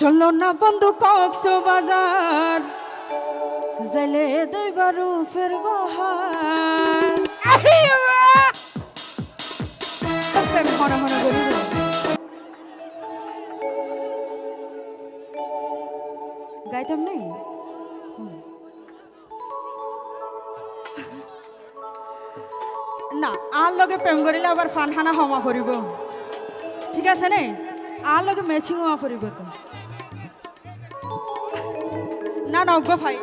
চলো না বন্ধু বাজার। জলে দেবারু ফের বাহার প্রেম হন হন গাইতাম নেই? না, আর লগে প্রেম করিলে আবার ফান হানা হমা ফুরিব ঠিক আছে নে? আর লগে ম্যাচিং হওয়া ফুরিব তো। না না গো ফাই।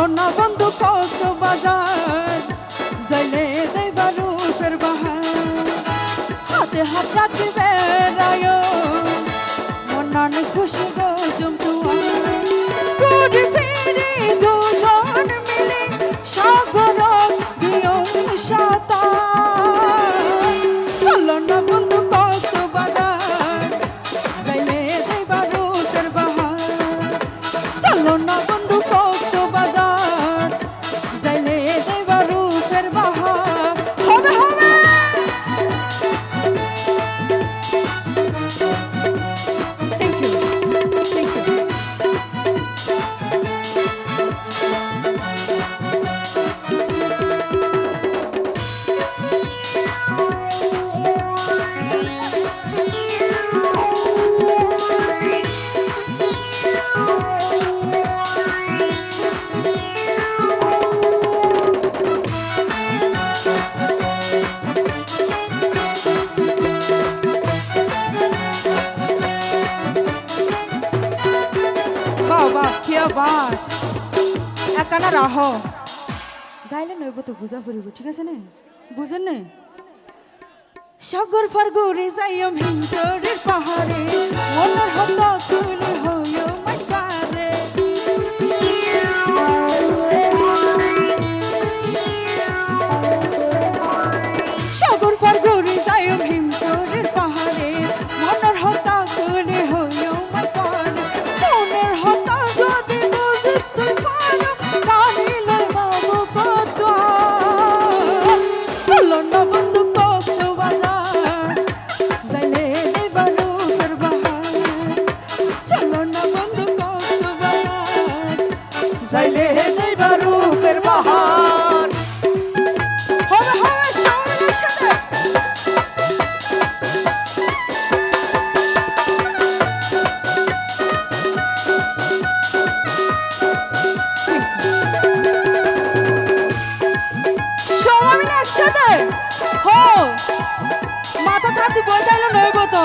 চলো না বন্ধু কক্স বাজার, জলে দেবারু ফের বাহার। হাতে হাত রাখি বেড়ায় মনান খুশি গো মিলে সাগর দিও সাঁতার। চলো না বন্ধু গাইলে নইব তো বুঝা ফুরিব, ঠিক আছে নে? বুঝেন নে? সাগর ফারগুরে যাইম হিংসরের পাহাড়ে, মনের হতা তুলে হইও যাইলে দেবারু ফের বাহার। হবে হবে সবাই একসাথে? একসাথে মাথা থাকতে বই তাইলে নইব তো